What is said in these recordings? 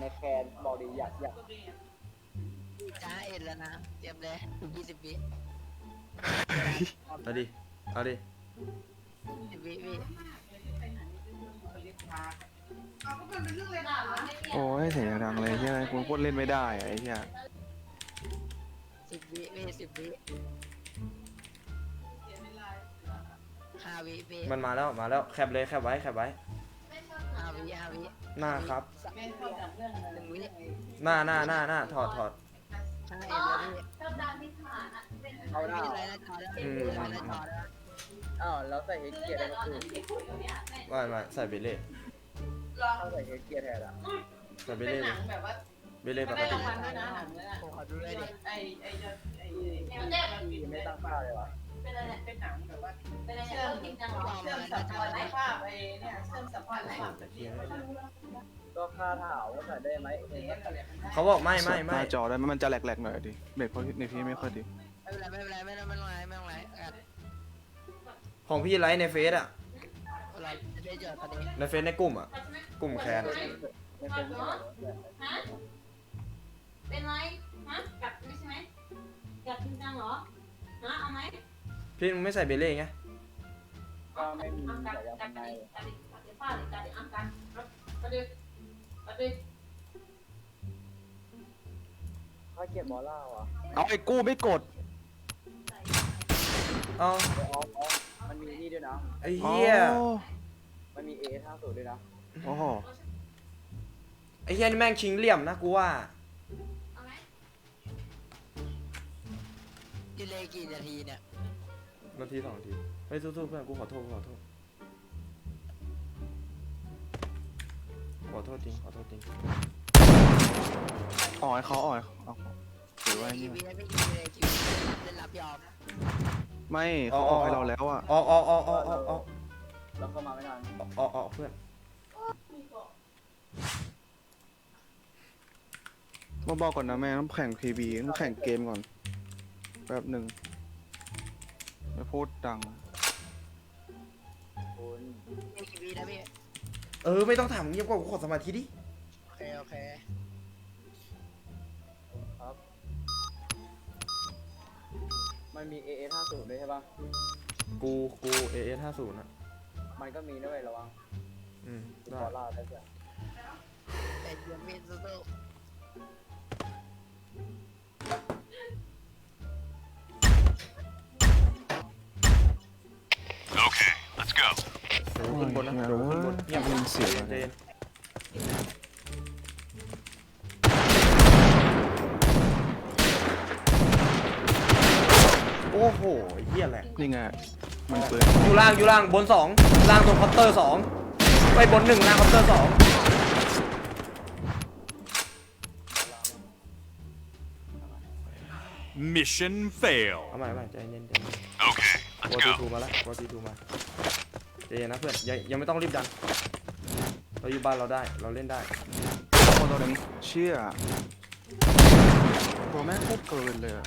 ในแคนบอกดีอยากอยากจ้าเอ็นแล้วนะ เตรียมเลยยี่สิบวิเอาดิ เอาดิสิบวิวิโอ้ยเสียงดังเลยเฮียกูพูดเล่นไม่ได้อะไอ้เฮียสิบวิวิสิบวิห้าวิวิมันมาแล้ว มาแล้ว แคปเลย แคปไว้ แคปไว้ ห้าวิห้าวิหน้าครับ หนึ่งวิหน้าหน้าหน้าหน้าถอดถอดห้าเอ็นแล้วพี่เอาหน้าไม่เป็นไรนะจอแล้วไม่เป็นไรนะจอแล้วอ้าวแล้วใส่เฮดเกียร์อะไรก็คือไม่ไม่ใส่เบลเล่ถ้าใส่เฮดเกียร์แทนอะใส่เบลเป็นเล่หเลนัยงแบบว่าเบลเล่ปไม่กได้ติรางวัลด้วยนะหนังเลยนะผมขอดูเลยดิ ไอไอจะไอพี่ไม่ตั้งค่าเลยวะ เป็นอะไรเป็นหนังแบบว่าเป็นอะไรเชื่อมจริงจังเหรอเชื่อมสัมพันธ์ภาพไอเนี่ยเชื่อมสัมพันธ์ภาพแบบนี้ก็ค่าถามว่าใส่ได้ไหมเองก็ใส่เขาบอกไม่ไม่หไม่น้าจอได้ไหมมันจะแหลกๆหน่อยดิเบรกเพราะในพี่ไม่ค่อยดี ไม่เป็นไรไม่เป็นไรไม่เป็นไรไม่เป็นไรไม่เป็นไรแอดของพี่ไลฟ์ในเฟซอะอะไรจะได้เจอประเด็นในเฟซในกลุ่มอะกลุ่มแคนไม่เป็นไรฮะ เป็นไร ฮะ กัดไม่ใช่ไหมกัดจริงจังเหรอ ฮะ เอาไหม พี่มึงไม่ใส่เบลเล่ไงก็ไม่มีเอากัดแต่ยังกัดไงกัดดิกัดดิกัดดิป้าหรือกัดดิอะกัดกัดดิกัดดิถ้าเกียร์มอล่าวะเอาไอ้กู้ไม่กด เอาไปออฟออฟมันมีนี่ด้วยนะ ไอ้เหี้ยอ๋อมันมีเอท่าสูตรด้วยนะ โอ้โหไอ้เหี้ยนี่แม่งชิงเหลี่ยมนะกูว่าเอาไหมดีเลยกี่นาทีเนี่ย นาทีสองนาทีเฮ้ยสู้ๆเพื่อนกูขอโทษกูขอโทษขอโทษจริงขอโทษจริงอ่อยเขาอ่อยเอาถือว่าไอ้กี่นี่วิไม่กี่เลยกี่วิเล่นรับยอมไม่เขาออกให้เราแล้วอะออกออกออกออกออกออกแล้วเข้ามาไม่ทันออกออกเพื่อนมาบอกก่อนนะแม่ต้องแข่ง PB ต้องแข่งเกมก่อนแป๊บหนึ่ง ไม่พูดดัง คุณไม่กี่วินะพี่เออไม่ต้องถามเงียบกว่ากูขอสมาธิดิ โอเคโอเคครับ มันมีเอท่าสูตรด้วยใช่ปะกูกูเอเอห้าศูนย์อะมันก็มีด้วยระวังอืมมได้อล่าได้ใช่แต่ยังไม่สู้เดี๋ย ขึ้นบนนะเดี๋ยวขึ้นบนเงียบได้ยินเสียงเจนโอ้โหเหี้ยแหละ นี่ไงมันเปิดอยู่ล่างอยู่ล่างบนสองล่างตรงเคาน์เตอร์สองไปบนหนึ่งล่างเคาน์เตอร์สอง Mission fail. เอาใหม่เอาใหม่ใจเย็นใจเย็น Okay, วอ let's ที go. ทูมาแล้ววอทีทูมาใจเย็นนะเพื่อนยังยังไม่ต้องรีบดัน เราอยู่บ้านเราได้ เราเล่นได้โอ้ตัวนึงเชี่ยตัวแม่งโคตรเกินเลยอะ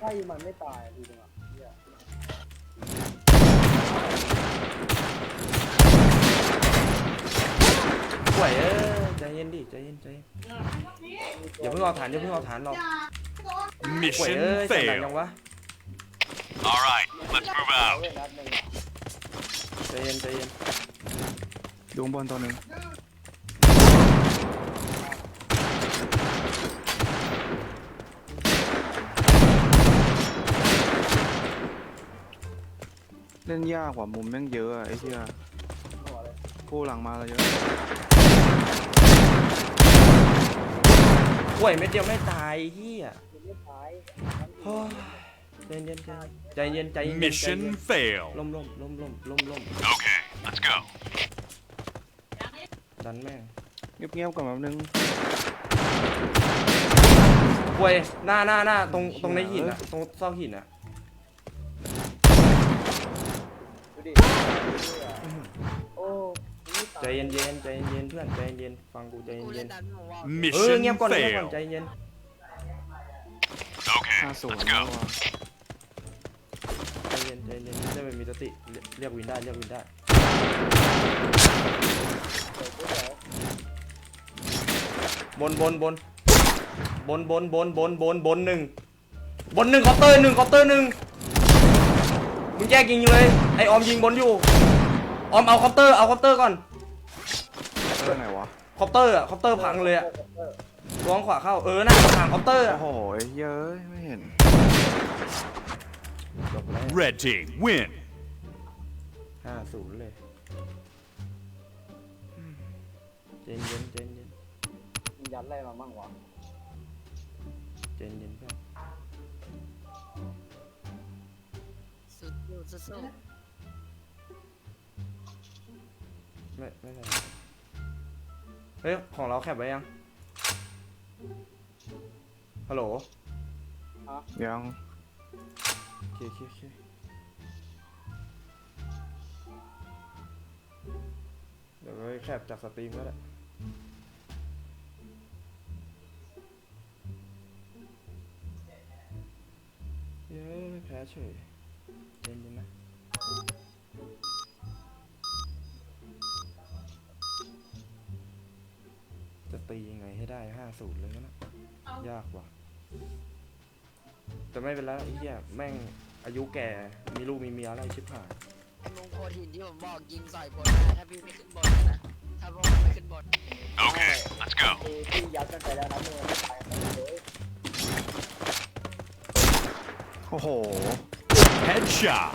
ถ้ายิงมันไม่ตายดีจังอะเหี้ยป่วยเออใจเย็นดิใจเย็นใจเย็นอย่าเพิ่งเอาฐานอย่าเพิ่งเอาฐานหรอก ป่วย Mission เอ้ยเสียงดัง fail. ยังวะ All right, let's move เอา out. เว้ยนัดหนึ่งอะใจเย็นใจเย็นดูข้างบนตัวหนึ่งเล่นยากกว่ามุมแม่งเยอะอะไอ้เหี้ยหัวเลยกู้หลังมาแล้วเยอะ ป่วยเม็ดเดียวไม่ตายเฮียมันไม่ตายโอ้ยใจเย็นใจเย็นใจเย็นใจเย็นใจเย็น Mission fail. ล่มล่มล่มล่มล่มล่ม Okay, let's go. ดันแม่งเงียบๆก่อนแป๊บนึง ป่วยหน้าหน้าหน้าตรงตรงในหินอะตรงซอกหินอะดูดิโอ้ไม่ตาย ใจเย็นเย็นใจเย็นเย็นเพื่อนใจเย็นเย็นฟังกูใจๆกูเย็เล่นนดันหัวเออ Mission เงียบก่อนเงียบก่อน fail. ใจเย็น Okay, ห้าศูน let's ย์แล้ว go. อะใจเย็นใจเย็นจะไปมีสติเรียกเรียกวินได้เรียกวินได้เดี๋ยวกูจะบนบนบนบนบนบนบนบนบนหนึ่งบนหนึ่งเคาน์เตอร์หนึ่งเคาน์เตอร์หนึ่งมึงแยกยิงเลยไอออมยิงบนอยู่ออมเอาเคาน์เตอร์เอาเคาน์เตอร์ก่อน เรื่องไหนวะเคาน์เตอร์อะเคาน์เตอร์พังเลยอะล้วงขวาเข้าเออน่ะทางเคาน์เตอร์อะโอ้โหไอ้เหี้ยเอ้ยไม่เห็นจบแล้ว Red team win. ห้าศูนย์เลยอืมเจนเย็นเจนเย็นมึงยัดอะไรมาบ้างวะเจนเย็นเพื่อนสุดสุดสุดไม่ไม่เป็นไร เฮ้ย ของเราแคปไว้ยัง ฮัลโหลยังโอเคโอเคโอเคเดี๋ยวไปแคปจากสตรีมก็ได้เย้ยแพ้เฉยเย็นๆนะ จะตียังไงให้ได้ห้าศูนย์เลยนะยากว่ะแต่ไม่เป็นไรไอ้เหี้ยแม่งอายุแก่มีลูกมีเมียอะไรชิบหายไอ้มงโคหินที่ผมบอกยิงใส่บนได้ถ้าพี่ไม่ขึ้นบนนะถ้าพวกมันไม่ขึ้นบน Okay, let's go. ที่ที่ยัดกันไปแล้วนะมึงไม่ตายกันเลยโอ้โห Headshot.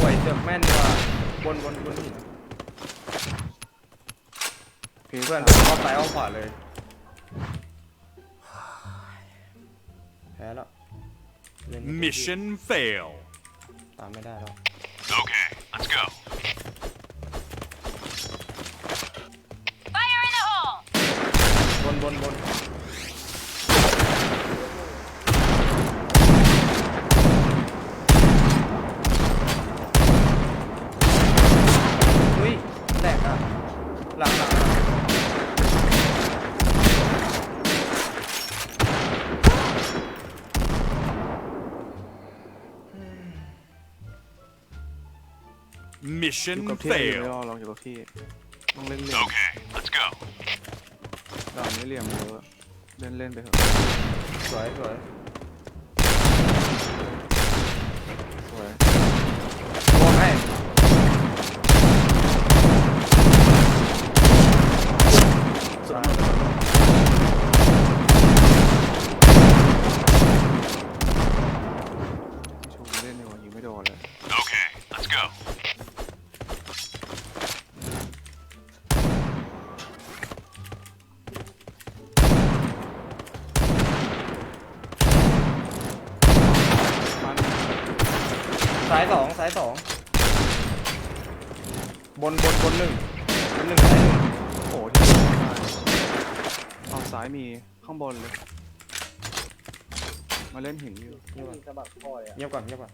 ป่วยเสือกแม่นว่ะบนบนบนหินพี่ เพื่อนเพื่อนเข้าซ้ายเข้าขวาเลยแพ้แล้วเล่นไม่เต็มที่ Mission fail. ตามไม่ได้แล้ว Okay, let's go. Fire in the hole! บนบนบน อยู่ Mission กับที่ไม่ fail. รอดหรอกอยู่กับที่ต้องเล่นเล่น Okay, let's go. ด่านไม่เหลี่ยมเยอะเล่นเล่นไปเถอะสวยสวย สวย โดนให้สวย ชูเล่นดีกว่ายิงไม่โดนเลย Okay, let's go. มัน ซ้ายสองซ้ายสองบนบนบนหนึ่งบนหนึ่งซ้ายหนึ่ง โอ้โหที่เอา ซ้ายมีข้างบนเลย มาเล่นหินอยู่ที่มีสะบักคอเลยอะเงียบก่อนเงียบก่อน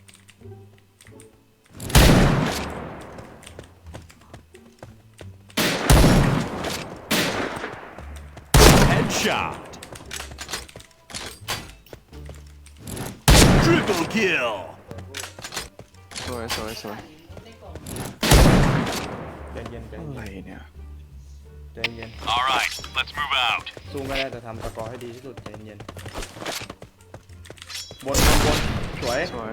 Headshot. Triple kill. สวยสวยสวยใจเย็นใจอะไรเย็นเนี่ย ใจเย็น All right, let's move out. สู้ไม่ได้แต่ทำสกอร์ให้ดีที่สุดใจเย็นบนบนบนสวยสวย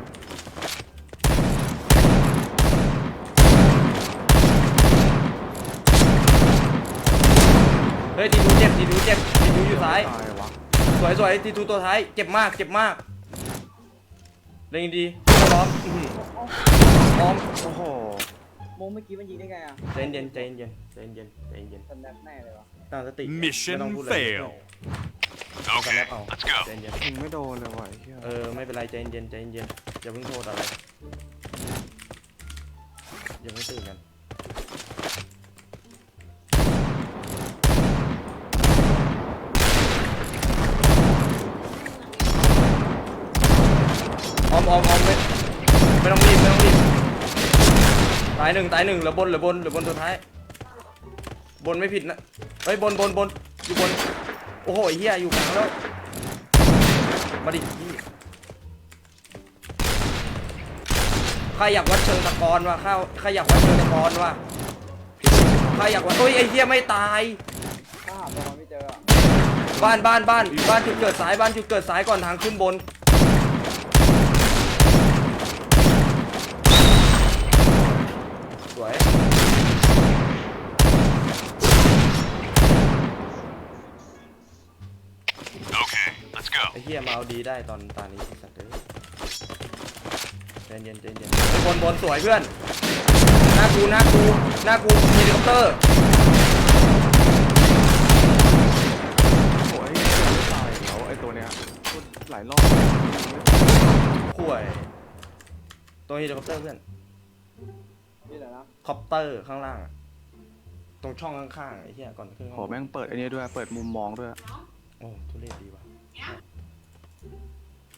เฮ้ยทีทูเจ็บทีทูเจ็บทีทูอยู่ซ้าย ตายวะสวยสวยทีทูตัวท้ายเจ็บมากเจ็บมากเล่นดีพร้อมอื้อหือพร้อมโอ้โหโมงเมื่อกี้มันยิงได้ไงอะใจเย็นใจเย็นใจเย็นใจเย็นสแนปแน่เลยวะตั้งสติไม่ Mission ต้องพูดอะไร fail. เอาสแน Okay, ปเอา let's go. ใจเย็นยิงไม่โดนเลยว่ะไอ้เหี้ยเออไม่เป็นไรใจเย็นใจเย็นอย่าเพิ่งโทษอะไรอย่าเพิ่งตื่นกันออมออมออมไม่ไม่ต้องรีบไม่ต้องรีบตายหนึ่งตายหนึ่งเหลือบนเหลือบนเหลือบนตัวท้าย บนไม่ผิดนะเฮ้ยบนบนบนอยู่บน โอ้โหไอ้เฮียอยู่กลางแล้ว มาดิพี่ใครอยากวัดเชิงตะกอนวะข้าใครอยากวัดเชิงตะกอนวะพี่ชิบหใครอยากว่าเฮ้ยไอ้เหี้ยไม่ตายถ้าหาตัวมันไม่เจออะบ้านบ้านบ้านบ้านจุดเกิดซ้ายบ้านจุดเกิดซ้ายก่อนทางขึ้นบน let's go. ไอ้เหี้ยมาเอาดีได้ตอนตานี้ไอ้สัตว์เอ้ยใจเย็นใจเย็นไอ้ยบนบนสวยเพื่อน หน้ากูหน้ากูหน้ากูเฮลิคอปเตอร์โอ้ยไม่ตายแล้วไอ้ตัวเนี้ยพูดหลายรอบข่วยตัวเฮลิคอปเตอร์เพื่อนนี่แหละนะคอปเตอร์ข้างล่างอะตรงช่องข้างๆไอ้เหี้ยก่อนขึ้นโหแม่งเปิดไอ้นี่ด้วย เปิดมุมมองด้วย โอ้ทุเรศดีว่ะ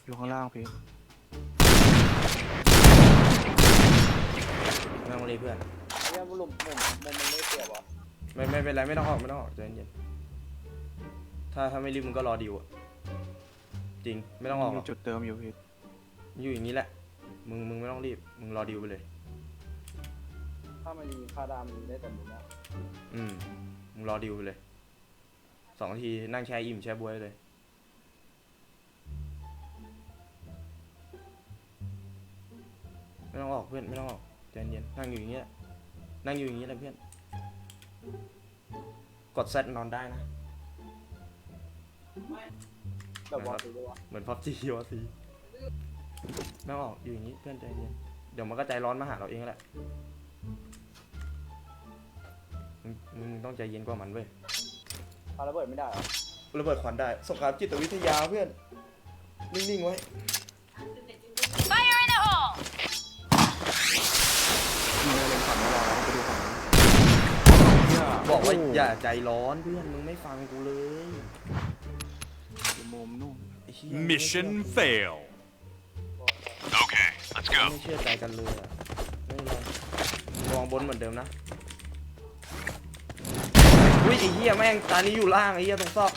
อยู่ข้างล่างพี่นั่งเลยเพื่อนเนี่ยมุมมุมมุมมันไม่เสียบเหรอไม่ไม่เป็นไรไม่ต้องออกไม่ต้องออกใจเย็นๆถ้าถ้าไม่รีบมึงก็รอดิวอะจริงไม่ต้องออกหรยู่อกจุดเดิมอยู่พี่อยู่อย่างนี้แหละ มึงมึงไม่ต้องรีบ มึงรอดิวไปเลย ถ้ามันยิงคาดามนได้แต่มุมนะอืมมึงรอดิวไปเลยสองนาทีนั่งแช่อิ่มแช่บวยเลย ไม่ต้องออกเพื่อนไม่ต้องออกใจเย็นนั่งอยู่อย่างเงี้ยนั่งอยู่อย่างเงี้ยแหละเพื่อน กดเซตนอนได้นะ แบบวอลซีด้วยวะเหมือนพับจีวะสีไม่ต้องออกอยู่อย่างนี้เพื่อนใจเย็นเดี๋ยวมันก็ใจร้อนมาหาเราเองแหละมึงมึงต้องใจเย็นกว่ามันเว้ยปาระเบิดไม่ได้เหรอระเบิดขวัญได้สงครามจิตวิทยาเพื่อน นิ่งๆไว้ Fire in บอกว่าโโหอย่าใจร้อนเพื่อนมึงไม่ฟังกูเลยอยู่มุมนู่นไอ้เหี้ย Mission fail. Okay, let's ไม่ go. เชื่อใจกันเลยอะไม่เป็นไรระวังบนเหมือนเดิมนะอุ้ยไอ้เหี้ยแม่งตานี้อยู่ล่างไอ้เหี้ยตรงซอก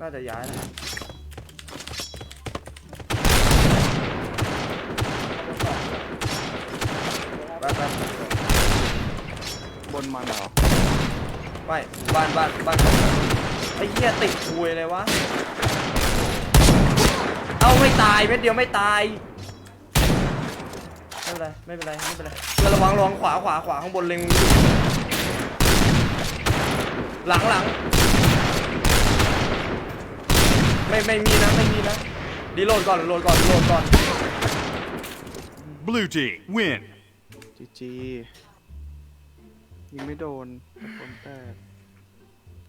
น่าจะย้ายนะไปไป บนมันเหรอไม่บ้านบ้านบ้านไอ้เหี้ยติดคุยเลยวะเอาไม่ตายเม็ดเดียวไม่ตายไม่เป็นไรไม่เป็นไรไม่เป็นไรเพื่อนระวังระวังขวาขวาขวาข้างบนเล็งหลังหลังไม่ไม่มีนะไม่มีนะดีโหลดก่อนโหลดก่อนโหลดก่อน Blue team, win. จีจี ยิงไม่โดนโดนแตก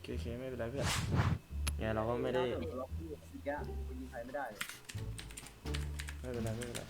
เคเคไม่เป็นไรเพื่อนไงเราก็ไม่ได้ล็อกที่เมื่อกี้กูยิงใครไม่ได้เลยไม่เป็นไรไม่เป็นไร